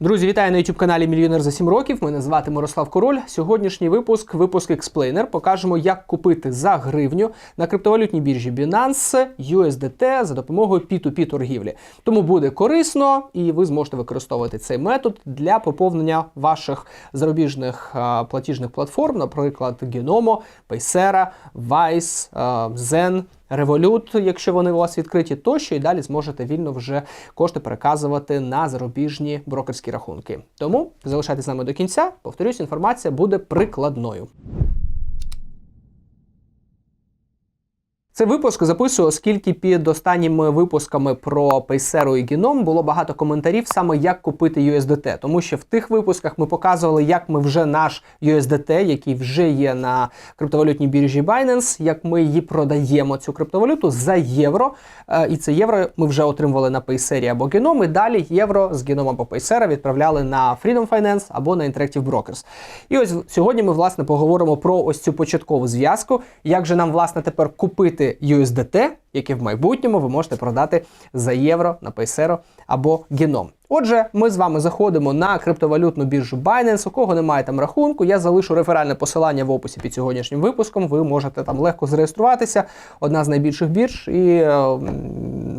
Друзі, вітаю на youtube каналі Мільйонер за 7 років. Мене звати Мирослав Король. Сьогоднішній випуск, випуск Explainer, покажемо, як купити за гривню на криптовалютній біржі Binance USDT за допомогою P2P торгівлі. Тому буде корисно, і ви зможете використовувати цей метод для поповнення ваших зарубіжних а, платіжних платформ, наприклад, Genomo, Paysera, Wise, а, Zen. Revolut, якщо вони у вас відкриті, тощо і далі зможете вільно вже кошти переказувати на зарубіжні брокерські рахунки. Тому залишайтесь з нами до кінця. Повторюсь, інформація буде прикладною. Цей випуск записую, оскільки під останніми випусками про Paysero і Genom було багато коментарів саме як купити USDT. Тому що в тих випусках ми показували, як ми вже наш USDT, який вже є на криптовалютній біржі Binance, як ми її продаємо цю криптовалюту за євро. Е, І це євро ми вже отримували на Payseri або Genom, і далі євро з Genom або Paysera відправляли на Freedom Finance або на Interactive Brokers. І ось сьогодні ми власне поговоримо про ось цю початкову зв'язку, як же нам власне тепер купити USDT, яке в майбутньому ви можете продати за євро на Paysero або Genom. Отже, ми з вами заходимо на криптовалютну біржу Binance. У кого немає там рахунку, я залишу реферальне посилання в описі під сьогоднішнім випуском. Ви можете там легко зареєструватися. Одна з найбільших бірж, і е,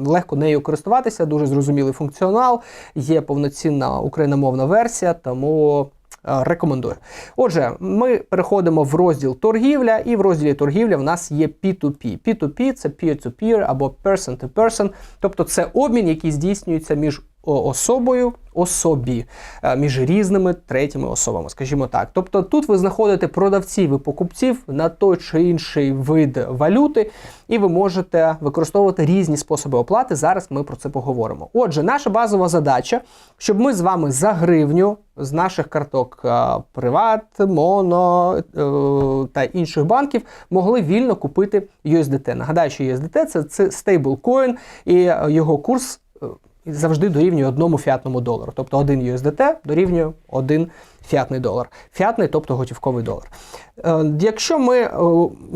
легко нею користуватися. Дуже зрозумілий функціонал. Є повноцінна україномовна версія, тому. Е, Рекомендую. Отже, ми переходимо в розділ торгівля, і в розділі торгівля в нас є P2P. P2P це peer-to-peer або person-to-person, тобто це обмін, який здійснюється між особою, особі, е, між різними третіми особами, скажімо так. Тобто тут ви знаходите продавців і покупців на той чи інший вид валюти, і ви можете використовувати різні способи оплати. Зараз ми про це поговоримо. Отже, наша базова задача, щоб ми з вами за гривню з наших карток е, Приват, Моно е, та інших банків могли вільно купити USDT. Нагадаю, що USDT це, стейблкоін, і його курс завжди дорівнює одному фіатному долару. Тобто один USDT дорівнює один фіатний долар. Фіатний, тобто готівковий долар. Е, Якщо ми е,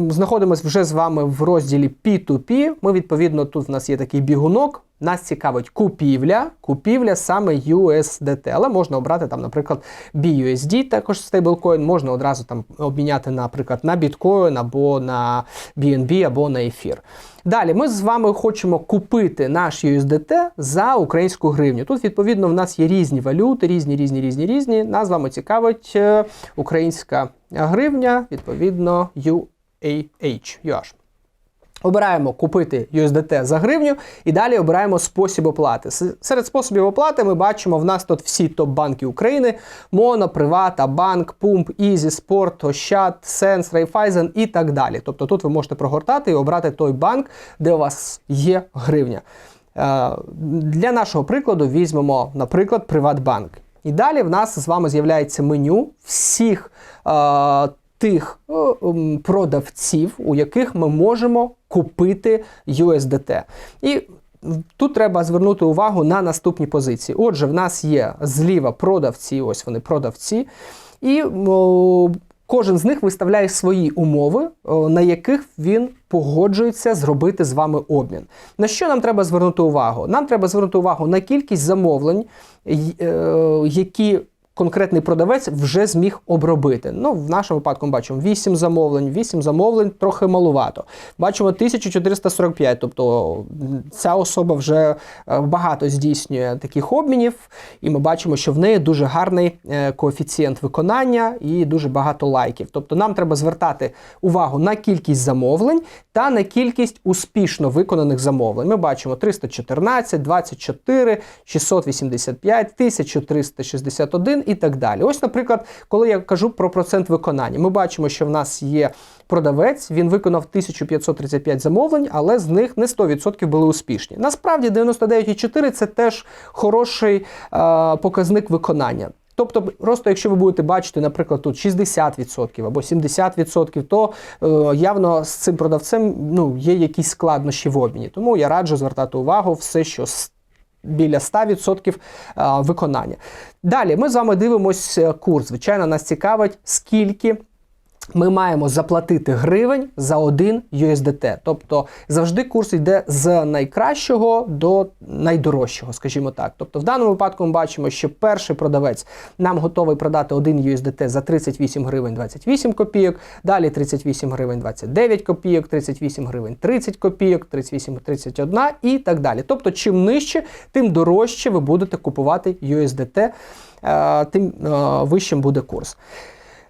знаходимося вже з вами в розділі P2P, ми відповідно тут в нас є такий бігунок. Нас цікавить купівля, купівля саме USDT, але можна обрати там, наприклад, BUSD, також стейблкоін, можна одразу там обміняти, наприклад, на біткоін або на BNB, або на ефір. Далі ми з вами хочемо купити наш USDT за українську гривню. Тут, відповідно, в нас є різні валюти, різні, різні, різні, різні. Нас цікавить е, українська гривня, відповідно, UAH. UH. Обираємо купити USDT за гривню і далі обираємо спосіб оплати. Серед способів оплати ми бачимо, в нас тут всі топ-банки України: Моно, Приват, Банк, Пумп, Ізі, Спорт, Ощад, Сенс, Райфайзен і так далі. Тобто тут ви можете прогортати і обрати той банк, де у вас є гривня. Е, Для нашого прикладу візьмемо, наприклад, Приватбанк. І далі в нас з вами з'являється меню всіх е, тих е, продавців, у яких ми можемо купити USDT. І тут треба звернути увагу на наступні позиції. Отже, в нас є зліва продавці, ось вони продавці, і о, кожен з них виставляє свої умови, на яких він погоджується зробити з вами обмін. На що нам треба звернути увагу? Нам треба звернути увагу на кількість замовлень, е, які конкретний продавець вже зміг обробити. Ну, в нашому випадку ми бачимо 8 замовлень, 8 замовлень трохи малувато. Бачимо 1445, тобто ця особа вже е, багато здійснює таких обмінів, і ми бачимо, що в неї дуже гарний е, коефіцієнт виконання і дуже багато лайків. Тобто нам треба звертати увагу на кількість замовлень та на кількість успішно виконаних замовлень. Ми бачимо 314, 24, 685, 1361 і так далі. Ось, наприклад, коли я кажу про процент виконання, ми бачимо, що в нас є продавець, він виконав 1535 замовлень, але з них не 100% були успішні. Насправді 99,4 це теж хороший е, показник виконання. Тобто, просто якщо ви будете бачити, наприклад, тут 60% або 70%, то е, явно з цим продавцем ну, є якісь складнощі в обміні. Тому я раджу звертати увагу все, що с- біля 100% виконання. Далі ми з вами дивимося курс. Звичайно, нас цікавить, скільки ми маємо заплатити гривень за один USDT. Тобто завжди курс йде з найкращого до найдорожчого, скажімо так. Тобто, в даному випадку ми бачимо, що перший продавець нам готовий продати один USDT за 38 гривень 28 копійок, далі 38 гривень 29 копійок, 38 гривень 30 копійок, 38 31 і так далі. Тобто, чим нижче, тим дорожче ви будете купувати USDT, е, тим е, вищим буде курс.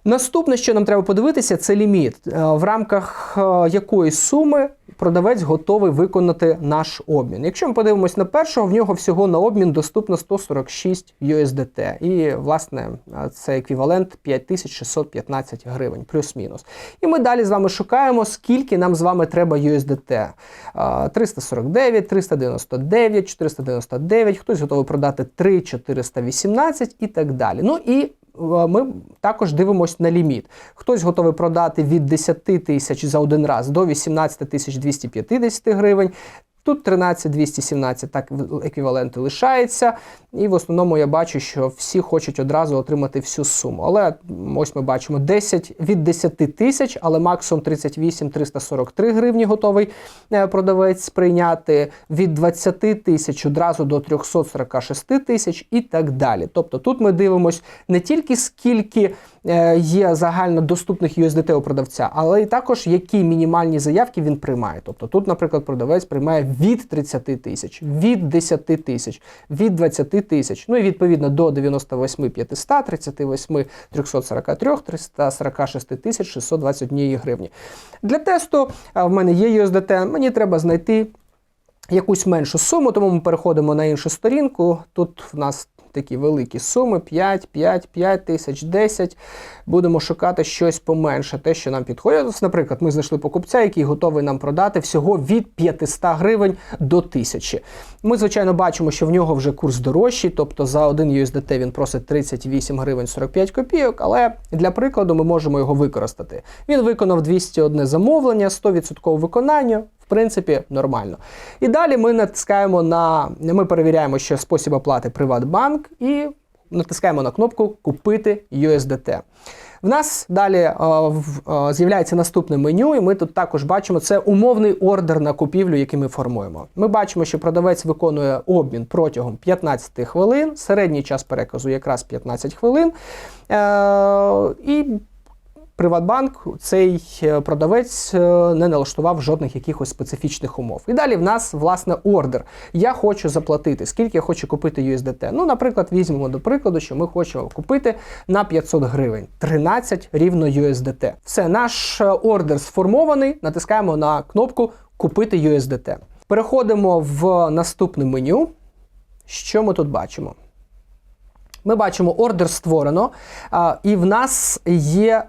Наступне, що нам треба подивитися, це ліміт, е, в рамках е, якої суми продавець готовий виконати наш обмін. Якщо ми подивимось на першого, в нього всього на обмін доступно 146 USDT. І, власне, е, це еквівалент 5615 гривень, плюс-мінус. І ми далі з вами шукаємо, скільки нам з вами треба USDT. Е, 349, 399, 499, хтось готовий продати 3, 418 і так далі. Ну і ми також дивимося на ліміт. Хтось готовий продати від 10 тисяч за один раз до 18 тисяч 250 гривень. Тут 13 217 так еквіваленти лишається. І в основному я бачу, що всі хочуть одразу отримати всю суму. Але ось ми бачимо 10 від 10 тисяч, але максимум 38 343 гривні готовий е, продавець прийняти. Від 20 тисяч одразу до 346 тисяч і так далі. Тобто тут ми дивимося не тільки скільки є загально доступних USDT у продавця, але і також які мінімальні заявки він приймає. Тобто тут, наприклад, продавець приймає від 30 тисяч, від 10 тисяч, від 20 тисяч, ну і відповідно до 98 500, 38 343, 346 тисяч 621 гривні. Для тесту в мене є USDT, мені треба знайти якусь меншу суму, тому ми переходимо на іншу сторінку. Тут в нас такі великі суми: 5, 5, 5 тисяч, 10. Будемо шукати щось поменше, те, що нам підходить. Наприклад, ми знайшли покупця, який готовий нам продати всього від 500 гривень до 1000. Ми, звичайно, бачимо, що в нього вже курс дорожчий, тобто за один USDT він просить 38 гривень 45 копійок, але для прикладу ми можемо його використати. Він виконав 201 замовлення, 100% виконання. В принципі, нормально. І далі ми натискаємо на ми перевіряємо, що спосіб оплати Приватбанк, і натискаємо на кнопку Купити USDT. В нас далі е, е, з'являється наступне меню, і ми тут також бачимо це умовний ордер на купівлю, який ми формуємо. Ми бачимо, що продавець виконує обмін протягом 15 хвилин, середній час переказу якраз 15 хвилин. Е, і Приватбанк цей е, продавець е, не налаштував жодних якихось специфічних умов. І далі в нас власне ордер. Я хочу заплатити, скільки я хочу купити USDT. Ну, наприклад, візьмемо до прикладу, що ми хочемо купити на 500 гривень, 13 рівно USDT. Все, наш е, ордер сформований. Натискаємо на кнопку Купити USDT. Переходимо в наступне меню. Що ми тут бачимо? Ми бачимо, ордер створено, і в нас є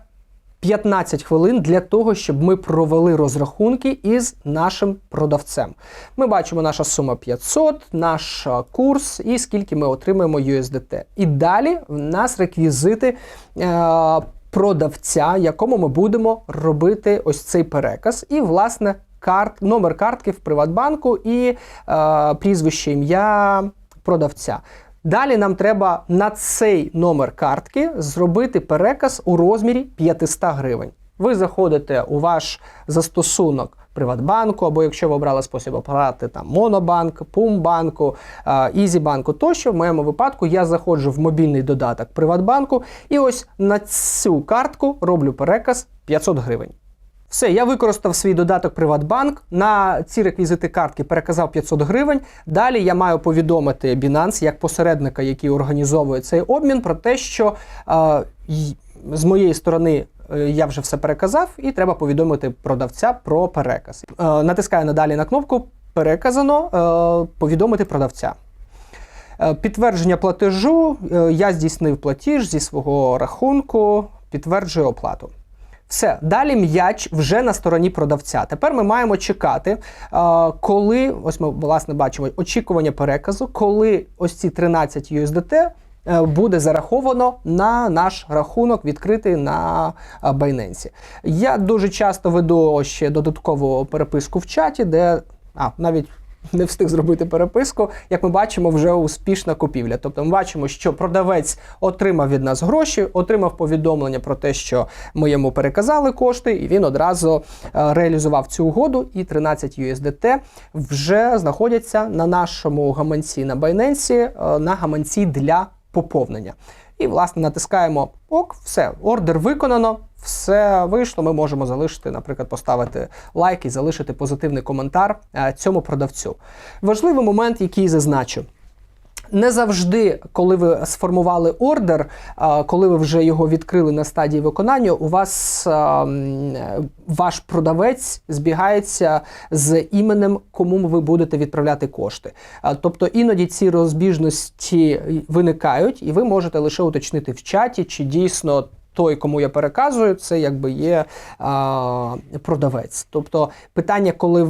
15 хвилин для того, щоб ми провели розрахунки із нашим продавцем. Ми бачимо наша сума 500, наш курс і скільки ми отримаємо USDT. І далі в нас реквізити. е, Продавця, якому ми будемо робити ось цей переказ, і власне карт, номер картки в Приватбанку і е, прізвище ім'я продавця. Далі нам треба на цей номер картки зробити переказ у розмірі 500 гривень. Ви заходите у ваш застосунок Приватбанку, або якщо ви обрали спосіб оплати там Монобанк, Пумбанку, Ізібанку тощо, в моєму випадку я заходжу в мобільний додаток Приватбанку і ось на цю картку роблю переказ 500 гривень. Все, я використав свій додаток Приватбанк. На ці реквізити картки переказав 500 гривень. Далі я маю повідомити Binance як посередника, який організовує цей обмін, про те, що е, з моєї сторони. е, Я вже все переказав, і треба повідомити продавця про переказ. Е, натискаю надалі на кнопку Переказано, е, повідомити продавця. Підтвердження платежу. Я здійснив платіж зі свого рахунку, підтверджую оплату. Все, далі м'яч вже на стороні продавця. Тепер ми маємо чекати, е, коли ось ми власне бачимо очікування переказу, коли ось ці 13 USDT е, буде зараховано на наш рахунок, відкритий на е, Binance. Я дуже часто веду ще додаткову переписку в чаті, де а, навіть не встиг зробити переписку. Як ми бачимо, вже успішна купівля. Тобто ми бачимо, що продавець отримав від нас гроші, отримав повідомлення про те, що ми йому переказали кошти, і він одразу е, реалізував цю угоду. І 13 USDT вже знаходяться на нашому гаманці на Binance, е, на гаманці для поповнення. І, власне, натискаємо ок, все, ордер виконано, все вийшло. Ми можемо залишити, наприклад, поставити лайк і залишити позитивний коментар е, цьому продавцю. Важливий момент, який зазначу. Не завжди, коли ви сформували ордер, коли ви вже його відкрили на стадії виконання, у вас ваш продавець збігається з іменем, кому ви будете відправляти кошти. Тобто іноді ці розбіжності виникають, і ви можете лише уточнити в чаті, чи дійсно. Той, кому я переказую, це якби є а, продавець. Тобто питання, коли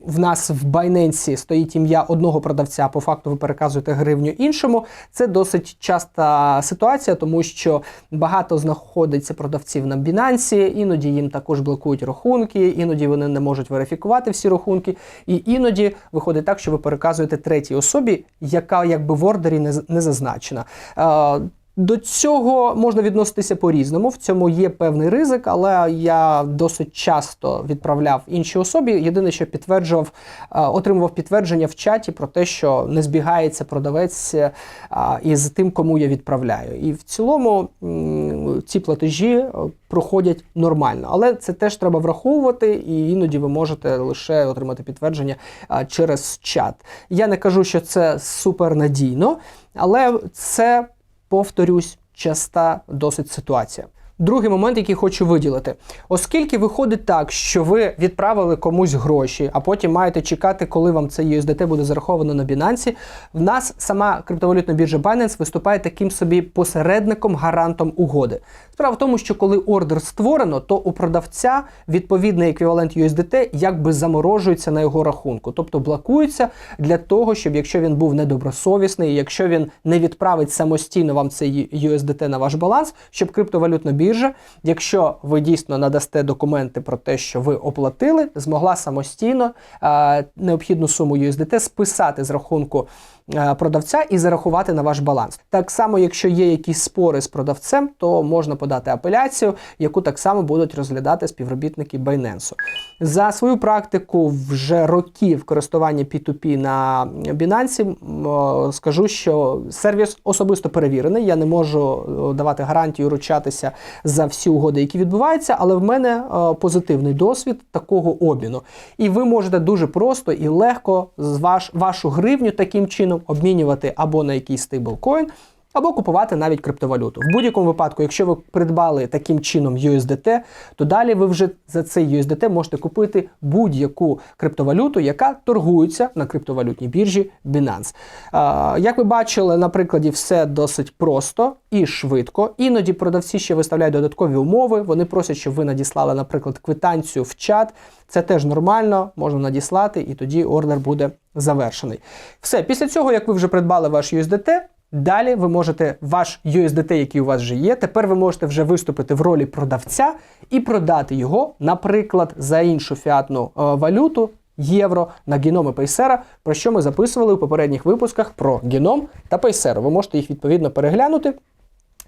в- нас в Binance стоїть ім'я одного продавця, по факту ви переказуєте гривню іншому, це досить часта ситуація, тому що багато знаходиться продавців на Binance, іноді їм також блокують рахунки, іноді вони не можуть верифікувати всі рахунки, і іноді виходить так, що ви переказуєте третій особі, яка якби в ордері не, не зазначена. До цього можна відноситися по-різному. В цьому є певний ризик, але я досить часто відправляв іншій особі. Єдине, що підтверджував, е, отримував підтвердження в чаті про те, що не збігається продавець е, із тим, кому я відправляю. І в цілому ці платежі е, проходять нормально. Але це теж треба враховувати, і іноді ви можете лише отримати підтвердження через чат. Я не кажу, що це супернадійно, але це повторюсь, часта досить ситуація. Другий момент, який хочу виділити, оскільки виходить так, що ви відправили комусь гроші, а потім маєте чекати, коли вам це USDT буде зараховано на Binance, в нас сама криптовалютна біржа Binance виступає таким собі посередником, гарантом угоди. Справа в тому, що коли ордер створено, то у продавця відповідний еквівалент USDT якби заморожується на його рахунку, тобто блокується для того, щоб якщо він був недобросовісний, якщо він не відправить самостійно вам цей USDT на ваш баланс, щоб криптовалютна біржа, якщо ви дійсно надасте документи про те, що ви оплатили, змогла самостійно е, необхідну суму USDT списати з рахунку продавця і зарахувати на ваш баланс. Так само, якщо є якісь спори з продавцем, то можна подати апеляцію, яку так само будуть розглядати співробітники Binance. За свою практику вже років користування P2P на Binance скажу, що сервіс особисто перевірений. Я не можу давати гарантію ручатися за всі угоди, які відбуваються, але в мене е, позитивний досвід такого обміну. І ви можете дуже просто і легко з ваш, вашу гривню таким чином обмінювати або на якийсь стейблкоін, або купувати навіть криптовалюту. В будь-якому випадку, якщо ви придбали таким чином USDT, то далі ви вже за цей USDT можете купити будь-яку криптовалюту, яка торгується на криптовалютній біржі Binance. Е, Як ви бачили, на прикладі все досить просто і швидко. Іноді продавці ще виставляють додаткові умови. Вони просять, щоб ви надіслали, наприклад, квитанцію в чат. Це теж нормально, можна надіслати, і тоді ордер буде завершений. Все, після цього, як ви вже придбали ваш USDT, Далі ви можете ваш USDT, який у вас вже є, тепер ви можете вже виступити в ролі продавця і продати його, наприклад, за іншу фіатну е, валюту. Євро на геноми Пейсера, про що ми записували у попередніх випусках про геном та Пейсеру. Ви можете їх відповідно переглянути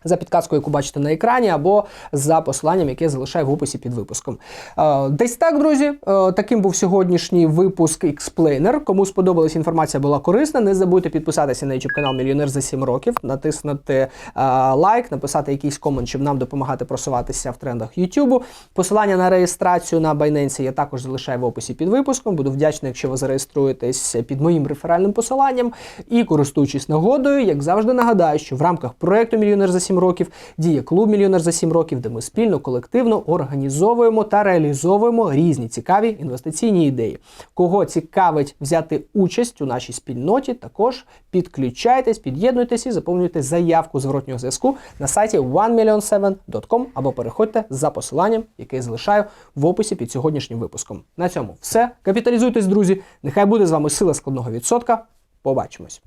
за підказкою, яку бачите на екрані, або за посиланням, яке залишаю в описі під випуском. Е, Десь так, друзі. Е, Таким був сьогоднішній випуск Explainer. Кому сподобалась інформація, була корисна. Не забудьте підписатися на YouTube канал Мільйонер за 7 років, натиснути е, лайк, написати якийсь комент, щоб нам допомагати просуватися в трендах YouTube. Посилання на реєстрацію на Binance я також залишаю в описі під випуском. Буду вдячний, якщо ви зареєструєтесь під моїм реферальним посиланням. І користуючись нагодою, як завжди нагадаю, що в рамках проекту Мільйонер за 7 років діє клуб Мільйонер за 7 років, де ми спільно, колективно організовуємо та реалізовуємо різні цікаві інвестиційні ідеї. Кого цікавить взяти участь у нашій спільноті, також підключайтесь, під'єднуйтесь і заповнюйте заявку зворотнього зв'язку на сайті 1million7.com або переходьте за посиланням, яке я залишаю в описі під сьогоднішнім випуском. На цьому все. Капіталізуйтесь, друзі. Нехай буде з вами сила складного відсотка. Побачимось.